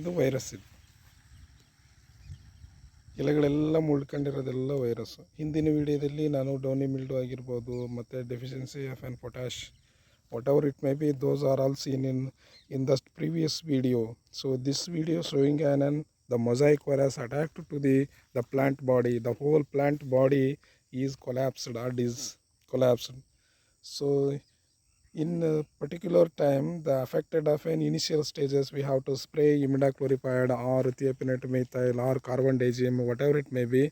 ಇದು ವೈರಸ್ ಇದು. ಎಲೆಗಳೆಲ್ಲ ಮುಳ್ಕೊಂಡಿರೋದೆಲ್ಲ ವೈರಸ್ಸು ಹಿಂದಿನ ವಿಡಿಯೋದಲ್ಲಿ ನಾನು ಡೋನಿ ಮಿಲ್ಡು ಆಗಿರ್ಬೋದು, ಮತ್ತು deficiency of an potash whatever it may be those are all seen in in the previous video so this video showing an an the mosaic virus attacked to the the plant body the whole plant body is collapsed or this collapsed so in a particular time the affected of an initial stages we have to spray imidacloprid or thiophanate methyl or carbon diazem whatever it may be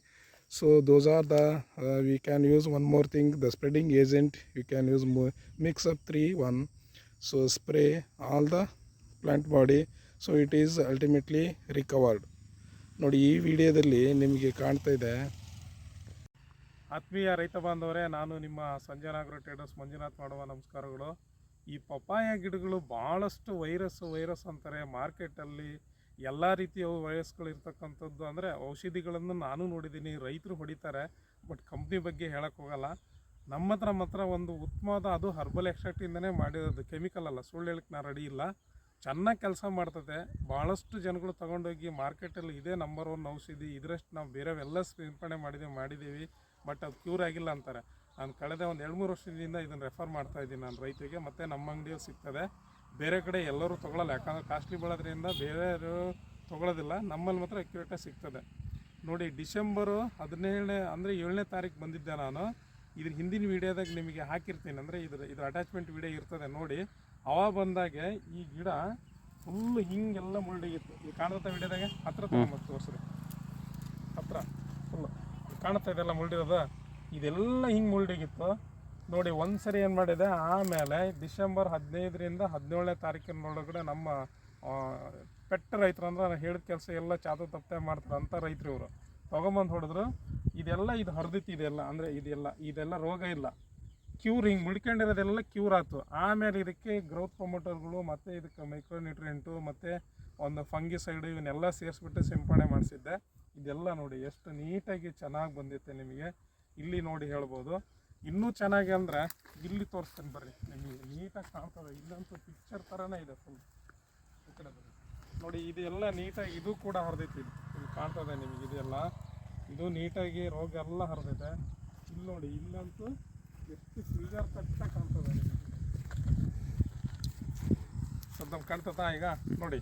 so those are the uh, we can use one more thing the spreading agent you can use mix up 3 1 so spray all the plant body so it is ultimately recovered ನೋಡಿ ಈ ವಿಡಿಯೋದಲ್ಲಿ ನಿಮಗೆ ಕಾಣ್ತಾ ಇದೆ ಆತ್ಮೀಯ ರೈತ ಬಾಂಧವರೇ, ನಾನು ನಿಮ್ಮ ಸಂಜನಾಗ್ರೋ ಟ್ರೇಡರ್ಸ್ ಮಂಜುನಾಥ್ ಮಾಡುವ ನಮಸ್ಕಾರಗಳು. ಈ ಪಪ್ಪಾಯ ಗಿಡಗಳು ಭಾಳಷ್ಟು ವೈರಸ್ ವೈರಸ್ ಅಂತಾರೆ. ಮಾರ್ಕೆಟಲ್ಲಿ ಎಲ್ಲ ರೀತಿಯ ವೈರಸ್ಗಳು ಇರ್ತಕ್ಕಂಥದ್ದು ಅಂದರೆ ಔಷಧಿಗಳನ್ನು ನಾನು ನೋಡಿದ್ದೀನಿ, ರೈತರು ಹೊಡಿತಾರೆ ಬಟ್ ಕಂಪ್ನಿ ಬಗ್ಗೆ ಹೋಗಲ್ಲ. ನಮ್ಮ ಹತ್ರ ಮಾತ್ರ ಒಂದು ಉತ್ತಮವಾದ ಅದು ಹರ್ಬಲ್ ಎಕ್ಸ್ಟ್ರಾಕ್ಟಿಂದನೇ ಮಾಡಿರೋದು. ಕೆಮಿಕಲ್ ಅಲ್ಲ, ಸುಳ್ಳು ಹೇಳಕ್ಕೆ ನಾನು ರೆಡಿ ಇಲ್ಲ. ಚೆನ್ನಾಗಿ ಕೆಲಸ ಮಾಡ್ತದೆ ಭಾಳಷ್ಟು ಜನಗಳು ತಗೊಂಡೋಗಿ ಮಾರ್ಕೆಟಲ್ಲಿ ಇದೇ ನಂಬರ್ ಒನ್ ಔಷಧಿ, ಇದರಷ್ಟು ನಾವು ಬೇರೆವೆಲ್ಲ ಸಿಂಪಡಣೆ ಮಾಡಿದ್ದೀವಿ ಮಾಡಿದ್ದೀವಿ ಬಟ್ ಅದು ಕ್ಯೂರ್ ಆಗಿಲ್ಲ ಅಂತಾರೆ. ನಾನು ಕಳೆದ ಒಂದು ಎರಡು ಮೂರು ವರ್ಷದಿಂದ ಇದನ್ನು ರೆಫರ್ ಮಾಡ್ತಾ ಇದ್ದೀನಿ ನಾನು ರೈತರಿಗೆ. ಮತ್ತು ನಮ್ಮ ಅಂಗಡಿಯಲ್ಲಿ ಸಿಗ್ತದೆ. ಬೇರೆ ಕಡೆ ಎಲ್ಲರೂ ತೊಗೊಳಲ್ಲ. ಯಾಕಂದರೆ ಕಾಸ್ಟ್ಲಿ ಬೀಳೋದ್ರಿಂದ ಬೇರೆಯವರು ತೊಗೊಳೋದಿಲ್ಲ. ನಮ್ಮಲ್ಲಿ ಮಾತ್ರ ಅಕ್ಯುರೇಟಾಗಿ ಸಿಗ್ತದೆ. ನೋಡಿ ಡಿಸೆಂಬರು ಹದಿನೇಳನೇ ಅಂದರೆ ಏಳನೇ ತಾರೀಕು ಬಂದಿದ್ದೆ ನಾನು. ಇದ್ರ ಹಿಂದಿನ ವೀಡಿಯೋದಾಗ ನಿಮಗೆ ಹಾಕಿರ್ತೀನಿ. ಅಂದರೆ ಇದ್ರ ಇದ್ರ ಅಟ್ಯಾಚ್ಮೆಂಟ್ ವೀಡಿಯೋ ಇರ್ತದೆ ನೋಡಿ. ಅವ ಬಂದಾಗೆ ಈ ಗಿಡ ಫುಲ್ ಹಿಂಗೆಲ್ಲ ಮುಳ್ಳಿಗಿತ್ತು ಈಗ ಕಾಣ್ತಾ ವೀಡಿಯೋದಾಗೆ? ಹತ್ರ ತೊಗೊಂಬತ್ತು ತೋರಿಸ್ರಿ ಹತ್ರ. ಫುಲ್ ಕಾಣುತ್ತಾ ಇದೆಲ್ಲ ಮುಳ್ಳಿರೋದು. ಇದೆಲ್ಲ ಹಿಂಗೆ ಮುಳ್ಳಿಗಿತ್ತು. ನೋಡಿ ಒಂದು ಸರಿ ಏನು ಮಾಡಿದೆ, ಆಮೇಲೆ ಡಿಸೆಂಬರ್ ಹದಿನೈದರಿಂದ ಹದಿನೇಳನೇ ತಾರೀಕಿನೊಳಗಡೆ ನಮ್ಮ ಪೆಟ್ಟ ರೈತರು ಅಂದ್ರೆ ನಾನು ಹೇಳಿದ ಕೆಲಸ ಎಲ್ಲ ಚಾತು ತಪ್ಪೆ ಮಾಡ್ತಾರೆ ಅಂತ ರೈತರು ಇವರು. ತೊಗೊಂಬಂದು ಹೊಡೆದ್ರು. ಇದೆಲ್ಲ ಇದು ಹರಿದಿತ್ತು ಇದೆಲ್ಲ, ಅಂದರೆ ಇದೆಲ್ಲ ಇದೆಲ್ಲ ರೋಗ ಇಲ್ಲ. ಕ್ಯೂರ್ ಹಿಂಗೆ ಮುಳ್ಕೊಂಡಿರೋದೆಲ್ಲ ಕ್ಯೂರ್ ಆಯಿತು. ಆಮೇಲೆ ಇದಕ್ಕೆ ಗ್ರೋತ್ ಪ್ರೊಮೋಟರ್ಗಳು ಮತ್ತು ಇದಕ್ಕೆ ಮೈಕ್ರೋನ್ಯೂಟ್ರಿಯೆಂಟು ಮತ್ತು ಒಂದು ಫಂಗಿಸೈಡು ಇವನ್ನೆಲ್ಲ ಸೇರಿಸ್ಬಿಟ್ಟು ಸಿಂಪಡಣೆ ಮಾಡಿಸಿದ್ದೆ. ಇದೆಲ್ಲ ನೋಡಿ, ಎಷ್ಟು ನೀಟಾಗಿ ಚೆನ್ನಾಗಿ ಬಂದಿತ್ತೆ ನಿಮಗೆ. ಇಲ್ಲಿ ನೋಡಿ ಹೇಳ್ಬೋದು. ಇನ್ನೂ ಚೆನ್ನಾಗಿ ಅಂದರೆ ಇಲ್ಲಿ ತೋರಿಸ್ತೀನಿ ಬರ್ರಿ. ನಿಮಗೆ ನೀಟಾಗಿ ಕಾಣ್ತದೆ. ಇಲ್ಲಂತೂ ಪಿಕ್ಚರ್ ಥರನೇ ಇದೆ ಫುಲ್ ಈ ಕಡೆ ಬರ್ರಿ. ನೋಡಿ, ಇದೆಲ್ಲ ನೀಟಾಗಿ, ಇದು ಕೂಡ ಹರಿದೈತಿ ಇಲ್ಲಿ. ಕಾಣ್ತದೆ ನಿಮಗೆ ಇದೆಲ್ಲ. ಇದು ನೀಟಾಗಿ ರೋಗ ಎಲ್ಲ ಹರಿದೈತೆ. ಇಲ್ಲಿ ನೋಡಿ, ಇಲ್ಲಂತೂ ಎಷ್ಟು ಕ್ಲಿಯರ್ ತಟ್ಟ ಕಾಣ್ತದೆ ನಿಮಗೆ. ಸ್ವಲ್ಪ ಕಾಣ್ತದಾ ಈಗ? ನೋಡಿ.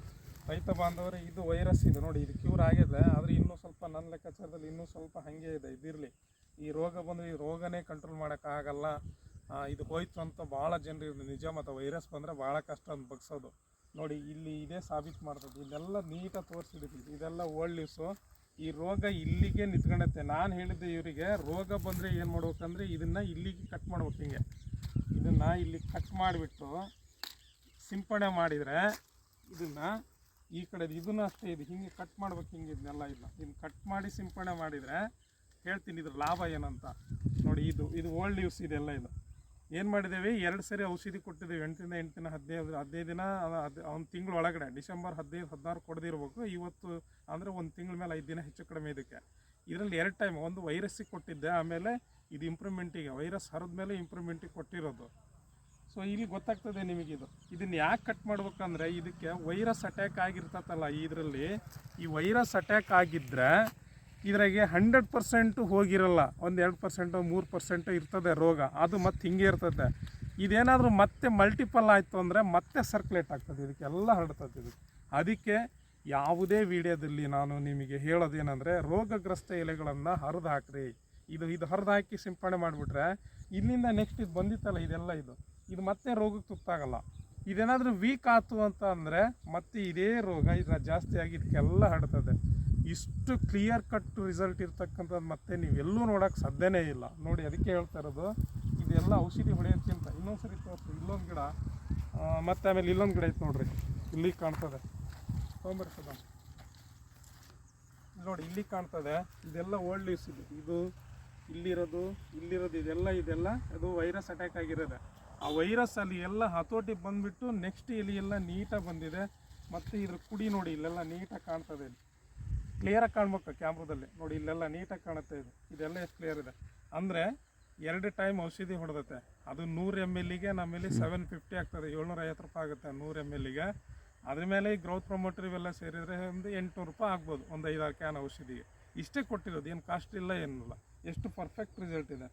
ರೈತ ಬಾಂಧವರು, ಇದು ವೈರಸ್ ಇದು ನೋಡಿ, ಇದು ಕ್ಯೂರ್ ಆಗಿದೆ. ಆದರೆ ಇನ್ನೂ ಸ್ವಲ್ಪ ನನ್ನ ಲೆಕ್ಕಾಚಾರದಲ್ಲಿ ಇನ್ನೂ ಸ್ವಲ್ಪ ಹಾಗೆ ಇದೆ ಇದಿರಲಿ ಈ ರೋಗ ಬಂದರೆ ಈ ರೋಗನೇ ಕಂಟ್ರೋಲ್ ಮಾಡೋಕ್ಕಾಗಲ್ಲ ಇದು ಹೋಯ್ತು ಅಂತ ಭಾಳ ಜನರು ನಿಜ ಮತ್ತು ವೈರಸ್ ಬಂದರೆ ಭಾಳ ಕಷ್ಟ ಅಂತ ಬಗ್ಸೋದು. ನೋಡಿ, ಇಲ್ಲಿ ಇದೇ ಸಾಬೀತು ಮಾಡ್ತದೆ. ಇದೆಲ್ಲ ನೀಟಾಗಿ ತೋರಿಸಿದ್ದೀವಿ ಇದೆಲ್ಲ ಓಲ್ಡ್ ನ್ಯೂಸು ಈ ರೋಗ ಇಲ್ಲಿಗೆ ನಿಂತ್ಕೊಂಡತ್ತೆ ನಾನು ಹೇಳಿದ್ದೆ ಇವರಿಗೆ, ರೋಗ ಬಂದರೆ ಏನು ಮಾಡ್ಬೇಕಂದ್ರೆ ಇದನ್ನು ಇಲ್ಲಿಗೆ ಕಟ್ ಮಾಡ್ಬೇಕು ಹಿಂಗೆ. ಇದನ್ನು ಇಲ್ಲಿ ಕಟ್ ಮಾಡಿಬಿಟ್ಟು ಸಿಂಪಡಣೆ ಮಾಡಿದರೆ ಇದನ್ನು ಈ ಕಡೆ ಇದನ್ನು ಅಷ್ಟೇ ಇದು. ಹಿಂಗೆ ಕಟ್ ಮಾಡ್ಬೇಕು, ಹಿಂಗೆ ಇದನ್ನೆಲ್ಲ ಇಲ್ಲ. ಇದನ್ನ ಕಟ್ ಮಾಡಿ ಸಿಂಪಡಣೆ ಮಾಡಿದರೆ ಹೇಳ್ತೀನಿ, ಇದ್ರ ಲಾಭ ಏನಂತ. ನೋಡಿ, ಇದು ಇದು ಓಲ್ಡ್ ಯೂಸ್ ಇದೆಲ್ಲ ಇದು. ಏನು ಮಾಡಿದ್ದೇವೆ? ಎರಡು ಸರಿ ಔಷಧಿ ಕೊಟ್ಟಿದ್ದೇವೆ. ಎಂಟರಿಂದ ಎಂಟು ದಿನ ಹದಿನೈದು ಹದಿನೈದು ದಿನ, ಅದು ಒಂದು ತಿಂಗಳು ಒಳಗಡೆ, ಡಿಸೆಂಬರ್ ಹದಿನೈದು, ಹದಿನಾರು ಕೊಡದಿರ್ಬೇಕು. ಇವತ್ತು ಅಂದರೆ ಒಂದು ತಿಂಗಳ ಮೇಲೆ ಐದು ದಿನ ಹೆಚ್ಚು ಕಡಿಮೆ ಇದಕ್ಕೆ. ಇದರಲ್ಲಿ ಎರಡು ಟೈಮ್ ಒಂದು ವೈರಸ್ಸಿಗೆ ಕೊಟ್ಟಿದ್ದೆ, ಆಮೇಲೆ ಇದು ಇಂಪ್ರೂವ್ಮೆಂಟಿಗೆ ವೈರಸ್ ಹರಿದ ಮೇಲೆ ಇಂಪ್ರೂವ್ಮೆಂಟಿಗೆ ಕೊಟ್ಟಿರೋದು. ಸೊ ಇಲ್ಲಿ ಗೊತ್ತಾಗ್ತದೆ ನಿಮಗಿದು ಇದನ್ನು ಯಾಕೆ ಕಟ್ ಮಾಡ್ಬೇಕಂದ್ರೆ ಇದಕ್ಕೆ ವೈರಸ್ ಅಟ್ಯಾಕ್ ಆಗಿರ್ತತಲ್ಲ ಇದರಲ್ಲಿ. ಈ ವೈರಸ್ ಅಟ್ಯಾಕ್ ಆಗಿದ್ದರೆ ಇದ್ರಾಗೆ ಹಂಡ್ರೆಡ್ ಪರ್ಸೆಂಟು ಹೋಗಿರಲ್ಲ. ಒಂದು ಎರಡು ಪರ್ಸೆಂಟು ಮೂರು ಪರ್ಸೆಂಟು ಇರ್ತದೆ ರೋಗ. ಅದು ಮತ್ತೆ ಹಿಂಗೆ ಇರ್ತದೆ ಇದೇನಾದರೂ ಮತ್ತೆ ಮಲ್ಟಿಪಲ್ ಆಯಿತು ಅಂದರೆ ಮತ್ತೆ ಸರ್ಕ್ಯುಲೇಟ್ ಆಗ್ತದೆ. ಇದಕ್ಕೆಲ್ಲ ಹರಡ್ತದೆ ಇದು. ಅದಕ್ಕೆ ಯಾವುದೇ ವಿಡಿಯೋದಲ್ಲಿ ನಾನು ನಿಮಗೆ ಹೇಳೋದೇನೆಂದರೆ, ರೋಗಗ್ರಸ್ತ ಎಲೆಗಳನ್ನು ಹರಿದು ಹಾಕ್ರಿ. ಇದು ಇದು ಹರಿದು ಹಾಕಿ ಸಿಂಪಡಣೆ ಮಾಡಿಬಿಟ್ರೆ, ಇಲ್ಲಿಂದ ನೆಕ್ಸ್ಟ್ ಇದು ಬಂದಿತ್ತಲ್ಲ, ಇದೆಲ್ಲ ಇದು. ಇದು ಮತ್ತೆ ರೋಗಕ್ಕೆ ತುತ್ತಾಗಲ್ಲ. ಇದೇನಾದರೂ ವೀಕ್ ಆಯ್ತು ಅಂತ ಅಂದರೆ ಮತ್ತೆ ಇದೇ ರೋಗ ಇದ್ರ ಜಾಸ್ತಿ ಆಗಿ ಇದಕ್ಕೆಲ್ಲ ಹಡ್ತದೆ ಇಷ್ಟು ಕ್ಲಿಯರ್ ಕಟ್ ರಿಸಲ್ಟ್ ಇರ್ತಕ್ಕಂಥದ್ದು ಮತ್ತೆ ನೀವೆಲ್ಲೂ ನೋಡೋಕೆ ಸಾಧ್ಯನೇ ಇಲ್ಲ. ನೋಡಿ, ಅದಕ್ಕೆ ಹೇಳ್ತಾ ಇರೋದು, ಇದೆಲ್ಲ ಔಷಧಿ ಹೊಡೆಯೋದಕ್ಕಿಂತ ಇನ್ನೊಂದು ಸರಿ ತೋರಿಸಿ ಇಲ್ಲೊಂದು ಗಿಡ ಮತ್ತು ಆಮೇಲೆ ಇಲ್ಲೊಂದು ಗಿಡ ಐತೆ ನೋಡ್ರಿ. ಇಲ್ಲಿ ಕಾಣ್ತದೆ. ಇಲ್ಲಿ ನೋಡಿ, ಇಲ್ಲಿ ಕಾಣ್ತದೆ. ಇದೆಲ್ಲ ಓಲ್ಡ್ ಲೀವ್ಸ್ ಇದು. ಇದು ಇಲ್ಲಿರೋದು ಇಲ್ಲಿರೋದು, ಇದೆಲ್ಲ ಇದೆಲ್ಲ, ಅದು ವೈರಸ್ ಅಟ್ಯಾಕ್ ಆಗಿರೋದೆ. ಆ ವೈರಸ್ ಅಲ್ಲಿ ಎಲ್ಲ ಹತೋಟಿ ಬಂದ್ಬಿಟ್ಟು ನೆಕ್ಸ್ಟ್ ಇಲ್ಲಿ ಎಲ್ಲ ನೀಟಾಗಿ ಬಂದಿದೆ. ಮತ್ತು ಇದ್ರ ಕುಡಿ ನೋಡಿ, ಇಲ್ಲೆಲ್ಲ ನೀಟಾಗಿ ಕಾಣ್ತದೆ ಇಲ್ಲಿ. ಕ್ಲಿಯರಾಗಿ ಕಾಣ್ಬೇಕು ಕ್ಯಾಮ್ರದಲ್ಲಿ ನೋಡಿ, ಇಲ್ಲೆಲ್ಲ ನೀಟಾಗಿ ಕಾಣುತ್ತೆ ಇದು. ಇದೆಲ್ಲ ಎಷ್ಟು ಕ್ಲಿಯರ್ ಇದೆ? ಅಂದರೆ ಎರಡು ಟೈಮ್ ಔಷಧಿ ಹೊಡೆದತ್ತೆ ಅದು ನೂರು ಎಂ ಎಲ್ಲಿಗೆ ನಮ್ಮಲ್ಲಿ ಸೆವೆನ್ ಫಿಫ್ಟಿ ಆಗ್ತದೆ. ಏಳ್ನೂರ ಐವತ್ತು ರೂಪಾಯಿ ಆಗುತ್ತೆ ನೂರು ಎಂ ಎಲ್ಲಿಗೆ ಅದ್ರ ಮೇಲೆ ಈ ಗ್ರೋತ್ ಪ್ರಮೋಟರ್ ಇವೆಲ್ಲ ಸೇರಿದರೆ ಒಂದು ಎಂಟುನೂರು ರೂಪಾಯಿ ಆಗ್ಬೋದು, ಒಂದು ಐದಾರು ಕ್ಯಾನ್ ಔಷಧಿಗೆ. ಇಷ್ಟೇ ಕೊಟ್ಟಿರೋದು, ಏನು ಕಾಸ್ಟ್ ಇಲ್ಲ, ಏನಿಲ್ಲ. ಎಷ್ಟು ಪರ್ಫೆಕ್ಟ್ ರಿಸಲ್ಟ್ ಇದೆ.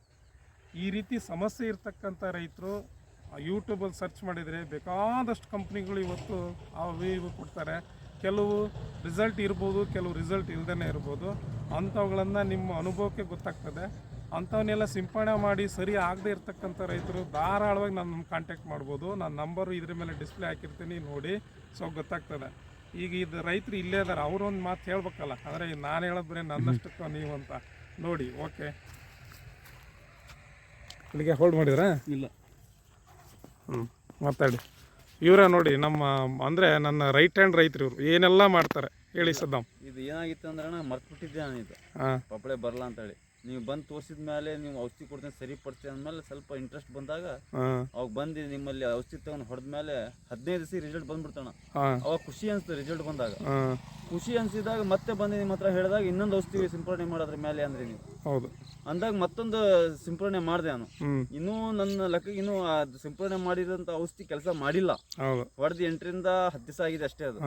ಈ ರೀತಿ ಸಮಸ್ಯೆ ಇರ್ತಕ್ಕಂಥ ರೈತರು ಯೂಟ್ಯೂಬಲ್ಲಿ ಸರ್ಚ್ ಮಾಡಿದರೆ ಬೇಕಾದಷ್ಟು ಕಂಪ್ನಿಗಳು ಇವತ್ತು ಅವು ಇವು ಕೊಡ್ತಾರೆ. ಕೆಲವು ರಿಸಲ್ಟ್ ಇರ್ಬೋದು, ಕೆಲವು ರಿಸಲ್ಟ್ ಇಲ್ಲದೇ ಇರ್ಬೋದು. ಅಂಥವುಗಳನ್ನು ನಿಮ್ಮ ಅನುಭವಕ್ಕೆ ಗೊತ್ತಾಗ್ತದೆ. ಅಂಥವನ್ನೆಲ್ಲ ಸಿಂಪಡಣೆ ಮಾಡಿ ಸರಿ ಆಗದೆ ಇರ್ತಕ್ಕಂಥ ರೈತರು ಧಾರಾಳವಾಗಿ ನನ್ನ ಕಾಂಟ್ಯಾಕ್ಟ್ ಮಾಡ್ಬೋದು. ನನ್ನ ನಂಬರು ಇದ್ರ ಮೇಲೆ ಡಿಸ್ಪ್ಲೇ ಹಾಕಿರ್ತೀನಿ ನೋಡಿ ಸೊ ಗೊತ್ತಾಗ್ತದೆ. ಈಗ ಇದು ರೈತರು ಇಲ್ಲೇ ಇದ್ದಾರೆ ಅವರೊಂದು ಮಾತು ಹೇಳ್ಬೇಕಲ್ಲ. ಅಂದರೆ ನಾನು ಹೇಳೋದು ಬರೀ ನನ್ನಷ್ಟಕ್ಕೆ ನೀವು ಅಂತ. ನೋಡಿ ಓಕೆ ಇಲ್ಲಿಗೆ ಹೋಲ್ಡ್ ಮಾಡಿದ್ರಾ? ಇಲ್ಲ. ಹ್ಞೂ ಮಾತಾಡಿ. ಇವರ ನೋಡಿ ನಮ್ಮ ಅಂದರೆ ನನ್ನ ರೈಟ್ ಹ್ಯಾಂಡ್ ರೈತರು ಇವರು ಏನೆಲ್ಲ ಮಾಡ್ತಾರೆ? ಹೇಳಿ ಸದ್ದಾಮ್ ಇದು ಏನಾಗಿತ್ತು ಅಂದ್ರೆ ಮರ್ತು ಬಿಟ್ಟಿದ್ದೆ ನಾನು ಇದು. ಹಾಂ. ಪಪ್ಪಳೆ ಬರಲ್ಲ ಅಂತೇಳಿ. ನೀವು ಬಂದು ತೋರಿಸಿದ ಮೇಲೆ ನೀವು ಔಷಧಿ ಕೊಡ್ತೀನಿ ಸರಿಪಡಿಸಿ ಅಂದಮೇಲೆ ಸ್ವಲ್ಪ ಇಂಟ್ರೆಸ್ಟ್ ಬಂದಾಗ ಅವಾಗ ಬಂದು ನಿಮ್ಮಲ್ಲಿ ಔಷಧಿ ತಗೊಂಡು ಹೊಡೆದ ಮೇಲೆ ಹದಿನೈದು ದಿವಸ ರಿಸಲ್ಟ್ ಬಂದ್ಬಿಡ್ತಾನ. ಅವಾಗ ಖುಷಿ ಅನಿಸ್ತು ರಿಸಲ್ಟ್ ಬಂದಾಗ. ಖುಷಿ ಅನ್ಸಿದಾಗ ಮತ್ತೆ ಬಂದು ನಿಮ್ಮ ಹತ್ರ ಹೇಳಿದಾಗ ಇನ್ನೊಂದು ಔಷಧಿ ಸಿಂಪಡಣೆ ಮಾಡೋದ್ರ ಮೇಲೆ ಅಂದ್ರೆ ನೀವು. ಹೌದು. ಅಂದಾಗ ಮತ್ತೊಂದು ಸಿಂಪಡಣೆ ಮಾಡಿದೆ ನಾನು. ಇನ್ನೂ ನನ್ನ ಲೆಕ್ಕ ಇನ್ನೂ ಸಿಂಪಡಣೆ ಮಾಡಿದಂತ ಔಷಧಿ ಕೆಲಸ ಮಾಡಿಲ್ಲ. ಹೊಡೆದು ಎಂಟರಿಂದ ಹತ್ತು ದಿವಸ ಆಗಿದೆ ಅಷ್ಟೇ ಅದು.